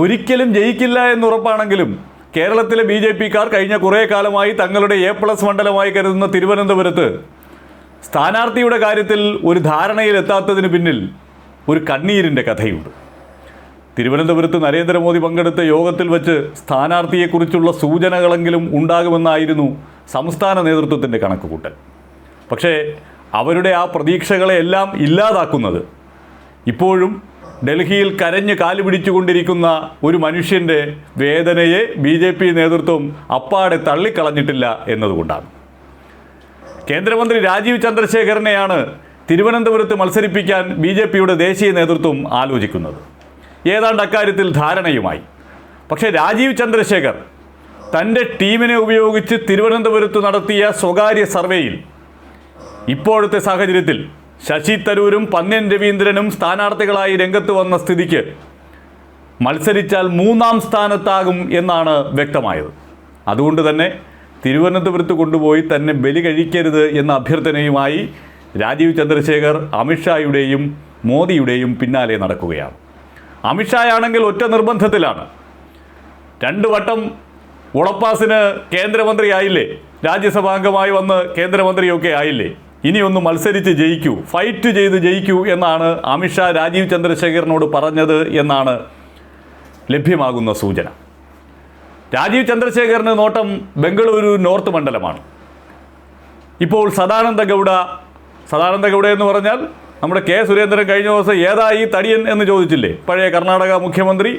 ഒരിക്കലും ജയിക്കില്ല എന്നുറപ്പാണെങ്കിലും കേരളത്തിലെ B J പിക്കാർ കഴിഞ്ഞ കുറേ കാലമായി തങ്ങളുടെ എ പ്ലസ് മണ്ഡലമായി കരുതുന്ന തിരുവനന്തപുരത്ത് സ്ഥാനാർത്ഥിയുടെ കാര്യത്തിൽ ഒരു ധാരണയിലെത്താത്തതിന് പിന്നിൽ ഒരു കണ്ണീരിന്റെ കഥയുണ്ട്. തിരുവനന്തപുരത്ത് നരേന്ദ്രമോദി പങ്കെടുത്ത യോഗത്തിൽ വച്ച് സ്ഥാനാർത്ഥിയെക്കുറിച്ചുള്ള സൂചനകളെങ്കിലും ഉണ്ടാകുമെന്നായിരുന്നു സംസ്ഥാന നേതൃത്വത്തിന്റെ കണക്കുകൂട്ടൽ. പക്ഷേ അവരുടെ ആ പ്രതീക്ഷകളെയെല്ലാം ഇല്ലാതാക്കുന്നത് ഇപ്പോഴും ഡൽഹിയിൽ കരഞ്ഞ് കാൽ പിടിച്ചുകൊണ്ടിരിക്കുന്ന ഒരു മനുഷ്യന്റെ വേദനയെ ബി ജെ പി നേതൃത്വം അപ്പാടെ തള്ളിക്കളഞ്ഞിട്ടില്ല എന്നതുകൊണ്ടാണ്. കേന്ദ്രമന്ത്രി രാജീവ് ചന്ദ്രശേഖരനെയാണ് തിരുവനന്തപുരത്ത് മത്സരിപ്പിക്കാൻ ബി ജെ പിയുടെ ദേശീയ നേതൃത്വം ആലോചിക്കുന്നത്. ഏതാണ്ട് അക്കാര്യത്തിൽ ധാരണയുമായി. പക്ഷേ രാജീവ് ചന്ദ്രശേഖർ തന്റെ ടീമിനെ ഉപയോഗിച്ച് തിരുവനന്തപുരത്ത് നടത്തിയ സ്വകാര്യ സർവേയിൽ ഇപ്പോഴത്തെ സാഹചര്യത്തിൽ ശശി തരൂരും പന്ന്യൻ രവീന്ദ്രനും സ്ഥാനാർത്ഥികളായി രംഗത്ത് വന്ന സ്ഥിതിക്ക് മത്സരിച്ചാൽ മൂന്നാം സ്ഥാനത്താകും എന്നാണ് വ്യക്തമായത്. അതുകൊണ്ട് തന്നെ തിരുവനന്തപുരത്ത് കൊണ്ടുപോയി തന്നെ ബലി കഴിക്കരുത് എന്ന അഭ്യർത്ഥനയുമായി രാജീവ് ചന്ദ്രശേഖർ അമിത്ഷായുടെയും മോദിയുടെയും പിന്നാലെ നടക്കുകയാണ്. അമിത്ഷായാണെങ്കിൽ ഒറ്റ നിർബന്ധത്തിലാണ്. രണ്ട് വട്ടം ഉളപ്പാസിന് കേന്ദ്രമന്ത്രിയായില്ലേ? രാജ്യസഭാംഗമായി വന്ന് കേന്ദ്രമന്ത്രിയൊക്കെ ആയില്ലേ? ഇനി ഒന്ന് മത്സരിച്ച് ജയിക്കൂ ഫൈറ്റ് ചെയ്ത് ജയിക്കൂ എന്നാണ് അമിത്ഷാ രാജീവ് ചന്ദ്രശേഖരനോട് പറഞ്ഞത് എന്നാണ് ലഭ്യമാകുന്ന സൂചന. രാജീവ് ചന്ദ്രശേഖരന് നോട്ടം ബംഗളൂരു നോർത്ത് മണ്ഡലമാണ്. ഇപ്പോൾ സദാനന്ദ ഗൗഡ സദാനന്ദ ഗൗഡ എന്ന് പറഞ്ഞാൽ നമ്മുടെ കെ സുരേന്ദ്രൻ കഴിഞ്ഞ ദിവസം ഏതാ ഈ തടിയൻ എന്ന് ചോദിച്ചില്ലേ? പഴയ കർണാടക മുഖ്യമന്ത്രി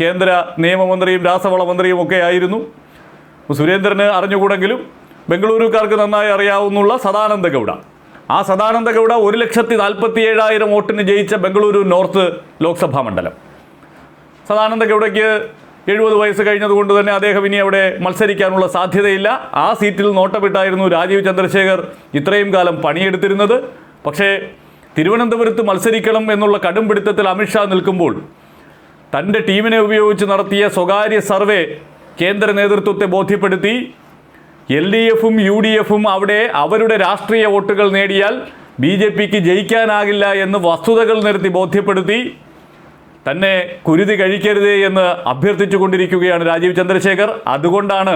കേന്ദ്ര നിയമമന്ത്രിയും രാസവള മന്ത്രിയും ഒക്കെ ആയിരുന്നു. സുരേന്ദ്രന് അറിഞ്ഞുകൂടെങ്കിലും ബംഗളൂരുകാർക്ക് നന്നായി അറിയാവുന്നുള്ള സദാനന്ദ ഗൗഡ. ആ സദാനന്ദ ഗൗഡ ഒരു ലക്ഷത്തി നാൽപ്പത്തി ഏഴായിരം വോട്ടിന് ജയിച്ച ബംഗളൂരു നോർത്ത് ലോക്സഭാ മണ്ഡലം. സദാനന്ദ ഗൗഡയ്ക്ക് എഴുപത് വയസ്സ് കഴിഞ്ഞതുകൊണ്ട് തന്നെ അദ്ദേഹം ഇനി അവിടെ മത്സരിക്കാനുള്ള സാധ്യതയില്ല. ആ സീറ്റിൽ നോട്ടമിട്ടായിരുന്നു രാജീവ് ചന്ദ്രശേഖർ ഇത്രയും കാലം പണിയെടുത്തിരുന്നത്. പക്ഷേ തിരുവനന്തപുരത്ത് മത്സരിക്കണം എന്നുള്ള കടുംപിടുത്തത്തിൽ അമിത്ഷാ നിൽക്കുമ്പോൾ തന്റെ ടീമിനെ ഉപയോഗിച്ച് നടത്തിയ സ്വകാര്യ സർവേ കേന്ദ്ര നേതൃത്വത്തെ ബോധ്യപ്പെടുത്തി. എൽ ഡി എഫും യു ഡി എഫും അവിടെ അവരുടെ രാഷ്ട്രീയ വോട്ടുകൾ നേടിയാൽ ബി ജെ പിക്ക് ജയിക്കാനാകില്ല എന്ന് വസ്തുതകൾ നിരത്തി ബോധ്യപ്പെടുത്തി തന്നെ കുരുതി കഴിക്കരുത് എന്ന് അഭ്യർത്ഥിച്ചു കൊണ്ടിരിക്കുകയാണ് രാജീവ് ചന്ദ്രശേഖർ. അതുകൊണ്ടാണ്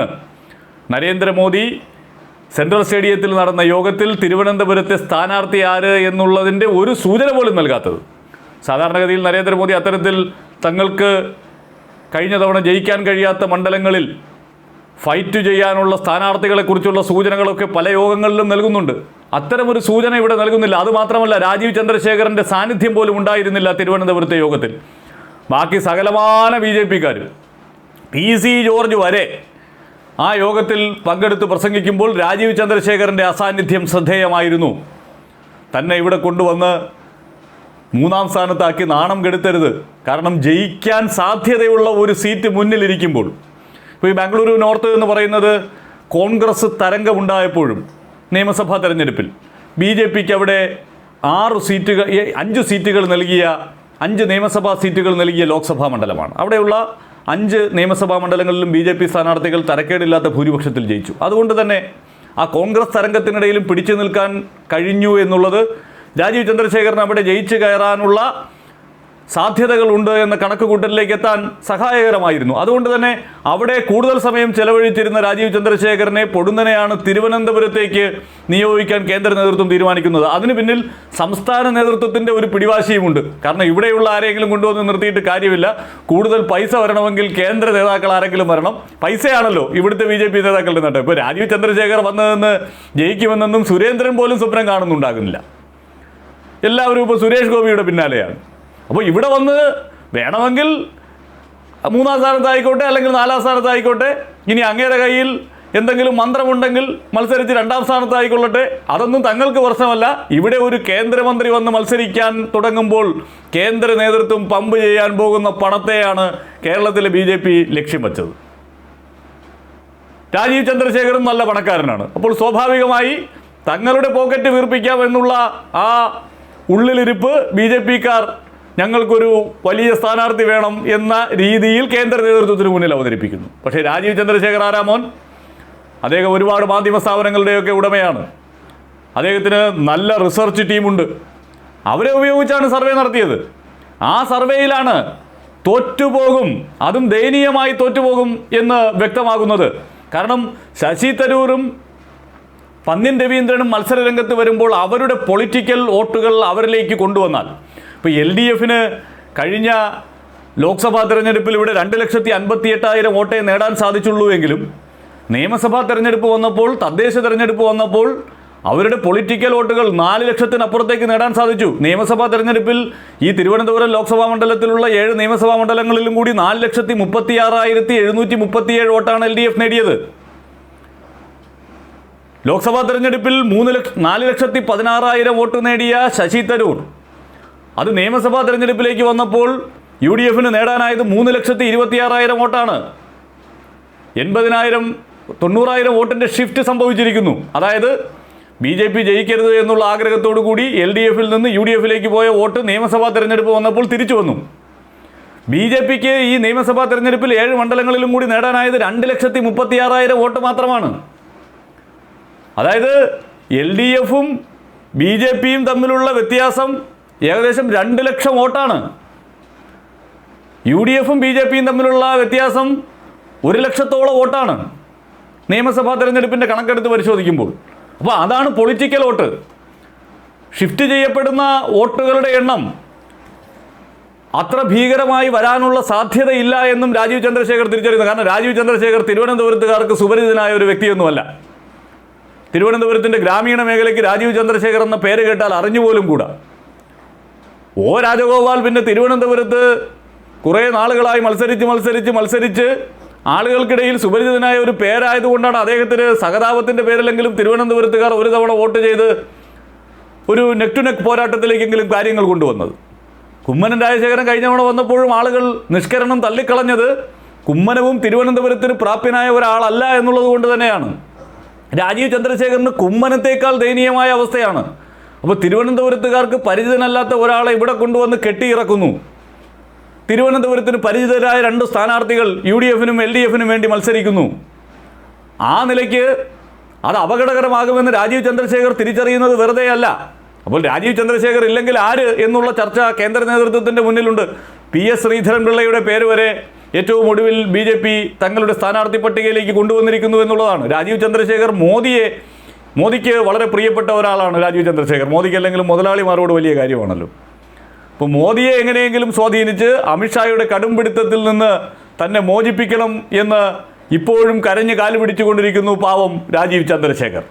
നരേന്ദ്രമോദി സെൻട്രൽ സ്റ്റേഡിയത്തിൽ നടന്ന യോഗത്തിൽ തിരുവനന്തപുരത്തെ സ്ഥാനാർത്ഥി ആര് എന്നുള്ളതിന്റെ ഒരു സൂചന പോലും നൽകാത്തത്. സാധാരണഗതിയിൽ നരേന്ദ്രമോദി അത്തരത്തിൽ തങ്ങൾക്ക് കഴിഞ്ഞ തവണ ജയിക്കാൻ കഴിയാത്ത മണ്ഡലങ്ങളിൽ ഫൈറ്റ് ചെയ്യാനുള്ള സ്ഥാനാർത്ഥികളെക്കുറിച്ചുള്ള സൂചനകളൊക്കെ പല യോഗങ്ങളിലും നൽകുന്നുണ്ട്. അത്തരമൊരു സൂചന ഇവിടെ നൽകുന്നില്ല. അതുമാത്രമല്ല രാജീവ് ചന്ദ്രശേഖരന്റെ സാന്നിധ്യം പോലും ഉണ്ടായിരുന്നില്ല തിരുവനന്തപുരത്തെ യോഗത്തിൽ. ബാക്കി സകലമാന ബി ജെ പിക്കാർ പി സി ജോർജ് വരെ ആ യോഗത്തിൽ പങ്കെടുത്ത് പ്രസംഗിക്കുമ്പോൾ രാജീവ് ചന്ദ്രശേഖരന്റെ അസാന്നിധ്യം ശ്രദ്ധേയമായിരുന്നു. തന്നെ ഇവിടെ കൊണ്ടുവന്ന് മൂന്നാം സ്ഥാനത്താക്കി നാണം കെടുത്തരുത്. കാരണം ജയിക്കാൻ സാധ്യതയുള്ള ഒരു സീറ്റ് മുന്നിലിരിക്കുമ്പോൾ ഇപ്പോൾ ഈ ബാംഗ്ലൂരു നോർത്ത് എന്ന് പറയുന്നത് കോൺഗ്രസ് തരംഗമുണ്ടായപ്പോഴും നിയമസഭാ തെരഞ്ഞെടുപ്പിൽ ബി ജെ പിക്ക് അവിടെ ആറ് സീറ്റുകൾ അഞ്ച് സീറ്റുകൾ നൽകിയ അഞ്ച് നിയമസഭാ സീറ്റുകൾ നൽകിയ ലോക്സഭാ മണ്ഡലമാണ്. അവിടെയുള്ള അഞ്ച് നിയമസഭാ മണ്ഡലങ്ങളിലും ബി ജെ പി സ്ഥാനാർത്ഥികൾ തരക്കേടില്ലാത്ത ഭൂരിപക്ഷത്തിൽ ജയിച്ചു. അതുകൊണ്ട് തന്നെ ആ കോൺഗ്രസ് തരംഗത്തിനിടയിലും പിടിച്ചു നിൽക്കാൻ കഴിഞ്ഞു എന്നുള്ളത് രാജീവ് ചന്ദ്രശേഖരൻ അവിടെ ജയിച്ചു കയറാനുള്ള സാധ്യതകളുണ്ട് എന്ന കണക്കുകൂട്ടലിലേക്ക് എത്താൻ സഹായകരമായിരുന്നു. അതുകൊണ്ട് തന്നെ അവിടെ കൂടുതൽ സമയം ചെലവഴിച്ചിരുന്ന രാജീവ് ചന്ദ്രശേഖരനെ പൊടുന്നനെയാണ് തിരുവനന്തപുരത്തേക്ക് നിയോഗിക്കാൻ കേന്ദ്ര നേതൃത്വം തീരുമാനിക്കുന്നത്. അതിന് പിന്നിൽ സംസ്ഥാന നേതൃത്വത്തിന്റെ ഒരു പിടിവാശിയുമുണ്ട്. കാരണം ഇവിടെയുള്ള ആരെങ്കിലും കൊണ്ടുവന്ന് നിർത്തിയിട്ട് കാര്യമില്ല. കൂടുതൽ പൈസ വരണമെങ്കിൽ കേന്ദ്ര നേതാക്കൾ ആരെങ്കിലും വരണം. പൈസയാണല്ലോ ഇവിടുത്തെ ബി ജെ പി നേതാക്കളുടെ നേട്ടം. ഇപ്പോൾ രാജീവ് ചന്ദ്രശേഖർ വന്നതെന്ന് ജയിക്കുമെന്നൊന്നും സുരേന്ദ്രൻ പോലും സ്വപ്നം കാണുന്നുണ്ടാകുന്നില്ല. എല്ലാവരും ഇപ്പോൾ സുരേഷ് ഗോപിയുടെ പിന്നാലെയാണ്. അപ്പോൾ ഇവിടെ വന്ന് വേണമെങ്കിൽ മൂന്നാം സ്ഥാനത്തായിക്കോട്ടെ അല്ലെങ്കിൽ നാലാം സ്ഥാനത്തായിക്കോട്ടെ ഇനി അങ്ങയുടെ കയ്യിൽ എന്തെങ്കിലും മന്ത്രമുണ്ടെങ്കിൽ മത്സരിച്ച് രണ്ടാം സ്ഥാനത്തായിക്കൊള്ളട്ടെ. അതൊന്നും തങ്ങൾക്ക് പ്രശ്നമല്ല. ഇവിടെ ഒരു കേന്ദ്രമന്ത്രി വന്ന് മത്സരിക്കാൻ തുടങ്ങുമ്പോൾ കേന്ദ്ര നേതൃത്വം പമ്പ് ചെയ്യാൻ പോകുന്ന പണത്തെയാണ് കേരളത്തിലെ ബി ലക്ഷ്യം വെച്ചത്. രാജീവ് ചന്ദ്രശേഖരൻ നല്ല പണക്കാരനാണ്. അപ്പോൾ സ്വാഭാവികമായി തങ്ങളുടെ പോക്കറ്റ് വീർപ്പിക്കാം എന്നുള്ള ആ ഉള്ളിലിരിപ്പ് ബി ജെ പിക്കാർ ഞങ്ങൾക്കൊരു വലിയ സ്ഥാനാർത്ഥി വേണം എന്ന രീതിയിൽ കേന്ദ്ര നേതൃത്വത്തിന് മുന്നിൽ അവതരിപ്പിക്കുന്നു. പക്ഷേ രാജീവ് ചന്ദ്രശേഖർ ആരാമോൻ അദ്ദേഹം ഒരുപാട് മാധ്യമ സ്ഥാപനങ്ങളുടെയൊക്കെ ഉടമയാണ്. അദ്ദേഹത്തിന് നല്ല റിസർച്ച് ടീമുണ്ട്. അവരെ ഉപയോഗിച്ചാണ് സർവേ നടത്തിയത്. ആ സർവേയിലാണ് തോറ്റുപോകും അതും ദയനീയമായി തോറ്റുപോകും എന്ന് വ്യക്തമാകുന്നത്. കാരണം ശശി തരൂരും പന്ന്യൻ രവീന്ദ്രനും മത്സരരംഗത്ത് വരുമ്പോൾ അവരുടെ പൊളിറ്റിക്കൽ വോട്ടുകൾ അവരിലേക്ക് കൊണ്ടുവന്നാൽ ഇപ്പോൾ എൽ ഡി എഫിന് കഴിഞ്ഞ ലോക്സഭാ തെരഞ്ഞെടുപ്പിൽ ഇവിടെ രണ്ട് ലക്ഷത്തി അൻപത്തി എട്ടായിരം വോട്ടേ നേടാൻ സാധിച്ചുള്ളൂ എങ്കിലും നിയമസഭാ തെരഞ്ഞെടുപ്പ് വന്നപ്പോൾ തദ്ദേശ തെരഞ്ഞെടുപ്പ് വന്നപ്പോൾ അവരുടെ പൊളിറ്റിക്കൽ വോട്ടുകൾ നാല് ലക്ഷത്തിനപ്പുറത്തേക്ക് നേടാൻ സാധിച്ചു. നിയമസഭാ തെരഞ്ഞെടുപ്പിൽ ഈ തിരുവനന്തപുരം ലോക്സഭാ മണ്ഡലത്തിലുള്ള ഏഴ് നിയമസഭാ മണ്ഡലങ്ങളിലും കൂടി നാല് ലക്ഷത്തി മുപ്പത്തി ആറായിരത്തി എഴുന്നൂറ്റി മുപ്പത്തിയേഴ് വോട്ടാണ് എൽ ഡി എഫ് നേടിയത്. ലോക്സഭാ തെരഞ്ഞെടുപ്പിൽ മൂന്ന് ലക്ഷ നാല് ലക്ഷത്തി പതിനാറായിരം വോട്ട് നേടിയ ശശി തരൂർ അത് നിയമസഭാ തെരഞ്ഞെടുപ്പിലേക്ക് വന്നപ്പോൾ യു ഡി എഫിന് നേടാനായത് മൂന്ന് ലക്ഷത്തി ഇരുപത്തിയാറായിരം വോട്ടാണ്. എൺപതിനായിരം തൊണ്ണൂറായിരം വോട്ടിന്റെ ഷിഫ്റ്റ് സംഭവിച്ചിരിക്കുന്നു. അതായത് ബി ജെ പി ജയിക്കരുത് എന്നുള്ള ആഗ്രഹത്തോടു കൂടി എൽ ഡി എഫിൽ നിന്ന് യു ഡി എഫിലേക്ക് പോയ വോട്ട് നിയമസഭാ തെരഞ്ഞെടുപ്പ് വന്നപ്പോൾ തിരിച്ചു വന്നു. ബി ജെ പിക്ക് ഈ നിയമസഭാ തെരഞ്ഞെടുപ്പിൽ ഏഴ് മണ്ഡലങ്ങളിലും കൂടി നേടാനായത് രണ്ട് ലക്ഷത്തി മുപ്പത്തിയാറായിരം വോട്ട് മാത്രമാണ്. അതായത് എൽ ഡി എഫും ബി ജെ പിയും തമ്മിലുള്ള വ്യത്യാസം ഏകദേശം രണ്ട് ലക്ഷം വോട്ടാണ്. യു ഡി എഫും ബി ജെ പിയും തമ്മിലുള്ള വ്യത്യാസം ഒരു ലക്ഷത്തോളം വോട്ടാണ്. നിയമസഭാ തെരഞ്ഞെടുപ്പിന്റെ കണക്കെടുത്ത് പരിശോധിക്കുമ്പോൾ. അപ്പോൾ അതാണ് പൊളിറ്റിക്കൽ വോട്ട്. ഷിഫ്റ്റ് ചെയ്യപ്പെടുന്ന വോട്ടുകളുടെ എണ്ണം അത്ര ഭീകരമായി വരാനുള്ള സാധ്യതയില്ല എന്നും രാജീവ് ചന്ദ്രശേഖർ തിരിച്ചറിയുന്നു. കാരണം രാജീവ് ചന്ദ്രശേഖർ തിരുവനന്തപുരത്തുകാർക്ക് സുപരിചിതനായ ഒരു വ്യക്തിയൊന്നുമല്ല. തിരുവനന്തപുരത്തിന്റെ ഗ്രാമീണ മേഖലയ്ക്ക് രാജീവ് ചന്ദ്രശേഖർ എന്ന പേര് കേട്ടാൽ അറിഞ്ഞുപോലും കൂടാ. ഒ രാജഗോപാൽ പിന്നെ തിരുവനന്തപുരത്ത് കുറേ നാളുകളായി മത്സരിച്ച് മത്സരിച്ച് മത്സരിച്ച് ആളുകൾക്കിടയിൽ സുപരിചിതനായ ഒരു പേരായതുകൊണ്ടാണ് അദ്ദേഹത്തിന് സഹതാപത്തിന്റെ പേരിലെങ്കിലും തിരുവനന്തപുരത്തുകാർ ഒരു തവണ വോട്ട് ചെയ്ത് ഒരു നെക്ക് ടു നെക്ക് പോരാട്ടത്തിലേക്കെങ്കിലും കാര്യങ്ങൾ കൊണ്ടുവന്നത്. കുമ്മനം രാജശേഖരൻ കഴിഞ്ഞ തവണ വന്നപ്പോഴും ആളുകൾ നിഷ്കരണം തള്ളിക്കളഞ്ഞത് കുമ്മനവും തിരുവനന്തപുരത്തിന് പ്രാപ്യനായ ഒരാളല്ല എന്നുള്ളത് കൊണ്ട് തന്നെയാണ്. രാജീവ് ചന്ദ്രശേഖരന് കുമ്മനത്തേക്കാൾ ദയനീയമായ അവസ്ഥയാണ്. അപ്പോൾ തിരുവനന്തപുരത്തുകാർക്ക് പരിചിതനല്ലാത്ത ഒരാളെ ഇവിടെ കൊണ്ടുവന്ന് കെട്ടിയിറക്കുന്നു. തിരുവനന്തപുരത്തിന് പരിചിതരായ രണ്ട് സ്ഥാനാർത്ഥികൾ യു ഡി എഫിനും എൽ ഡി എഫിനും വേണ്ടി മത്സരിക്കുന്നു. ആ നിലയ്ക്ക് അത് അപകടകരമാകുമെന്ന് രാജീവ് ചന്ദ്രശേഖർ തിരിച്ചറിയുന്നത് വെറുതെയല്ല. അപ്പോൾ രാജീവ് ചന്ദ്രശേഖർ ഇല്ലെങ്കിൽ ആര് എന്നുള്ള ചർച്ച കേന്ദ്ര നേതൃത്വത്തിന്റെ മുന്നിലുണ്ട്. പി എസ് ശ്രീധരൻപിള്ളയുടെ പേര് വരെ ഏറ്റവും ഒടുവിൽ ബി ജെ പി തങ്ങളുടെ സ്ഥാനാർത്ഥി പട്ടികയിലേക്ക് കൊണ്ടുവന്നിരിക്കുന്നു എന്നുള്ളതാണ്. രാജീവ് ചന്ദ്രശേഖർ മോദിയെ മോദിക്ക് വളരെ പ്രിയപ്പെട്ട ഒരാളാണ് രാജീവ് ചന്ദ്രശേഖർ. മോദിക്ക് അല്ലെങ്കിലും മുതലാളിമാരോട് വലിയ കാര്യമാണല്ലോ. അപ്പോൾ മോദിയെ എങ്ങനെയെങ്കിലും സ്വാധീനിച്ച് അമിത്ഷായുടെ കടുംപിടുത്തത്തിൽ നിന്ന് തന്നെ മോചിപ്പിക്കണം എന്ന് ഇപ്പോഴും കരഞ്ഞ് കാലുപിടിച്ചുകൊണ്ടിരിക്കുന്നു പാവം രാജീവ് ചന്ദ്രശേഖർ.